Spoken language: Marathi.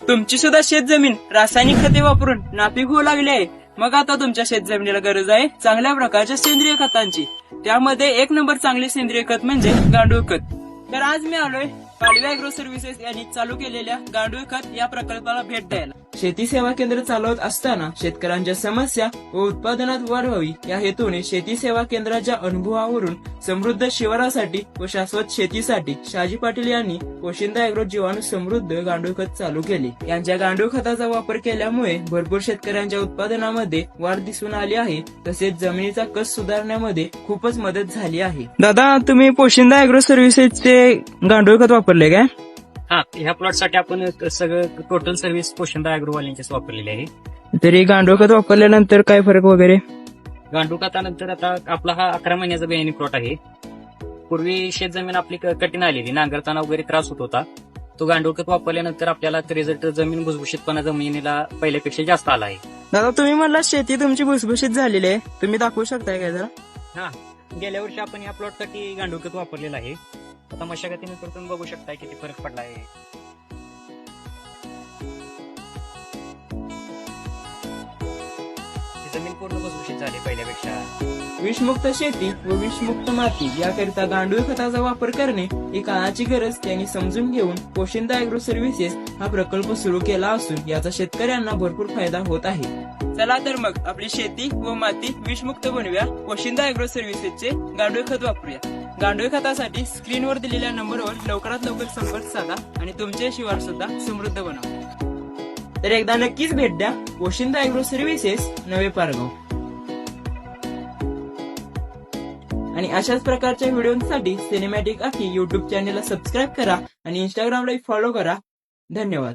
तुमची सुद्धा शेतजमीन रासायनिक खते वापरून नापीक होऊ लागली आहे. मग आता तुमच्या शेत जमिनीला गरज आहे चांगल्या प्रकारच्या सेंद्रिय खतांची. त्यामध्ये एक नंबर चांगले सेंद्रिय खत म्हणजे गांडूळ खत. तर आज मी आलोय पाडवी अॅग्रो सर्व्हिसेस यांनी चालू केलेल्या गांडूळ खत या प्रकल्पाला भेट द्यायला. शेती सेवा केंद्र चालवत असताना शेतकऱ्यांच्या समस्या व उत्पादनात वाढ व्हावी. या हेतूने शेती सेवा केंद्राच्या अनुभवावरून समृद्ध शिवारासाठी व शाश्वत शेतीसाठी शाजी पाटील यांनी पोशिंदा अॅग्रो जीवाणू समृद्ध गांडूळ खत चालू केले. यांच्या गांडूळ खताचा वापर केल्यामुळे भरपूर शेतकऱ्यांच्या उत्पादनामध्ये वाढ दिसून आली आहे. तसेच जमिनीचा कस सुधारण्यामध्ये खूपच मदत झाली आहे. दादा तुम्ही पोशिंदा अॅग्रो सर्व्हिसेसचे गांडूळ खत वापरले काय? हा ह्या प्लॉटसाठी आपण सगळं टोटल सर्व्हिस पोषणदा अॅग्रोवाल्यांचीच वापरलेली आहे. तरी गांडूळ खत वापरल्यानंतर काय फरक वगैरे? गांडूकातानंतर आता आपला हा अकरा महिन्याचा बियाणी प्लॉट आहे. पूर्वी शेत जमीन आपली कठीण आलेली नांगरताना वगैरे त्रास होत होता. तो गांडूळखत वापरल्यानंतर आपल्याला रिझल्ट जमीन भुसभुशीतपणा जमिनीला पहिल्यापेक्षा जास्त आला आहे. दादा तुम्ही म्हणला शेती तुमची भुसभुशीत झालेली आहे. तुम्ही दाखवू शकताय काय जरा? हा गेल्या वर्षी आपण या प्लॉटसाठी गांडूळखत वापरलेलं आहे. आता मशागतीनंतर तुम्ही बघू शकताय किती फरक पडला आहे जमीन पूर्ण भुसभुशीत झाली पहिल्यापेक्षा. विषमुक्त शेती व विषमुक्त माती याकरिता गांडूळ खताचा वापर करणे ही काळाची गरज त्यांनी समजून घेऊन पोशिंदा अॅग्रो सर्व्हिसेस हा प्रकल्प सुरू केला असून याचा शेतकऱ्यांना भरपूर फायदा होत आहे. चला तर मग आपली शेती व माती विषमुक्त बनवूया वशिंदा अॅग्रो सर्व्हिसेसचे गांडूळ खत वापरूया. गांडूळ खतासाठी स्क्रीनवर दिलेल्या नंबरवर लवकरात लवकर संपर्क साधा आणि तुमचे शिवार सुद्धा समृद्ध बनवा. तर एकदा नक्कीच भेट द्या वशिंदा अॅग्रो सर्व्हिसेस नवे पारगाव. आणि अशाच प्रकारच्या व्हिडिओसाठी सिनेमॅटिक आखी युट्यूब चॅनेलला सबस्क्राईब करा आणि इंस्टाग्रामलाही फॉलो करा. धन्यवाद.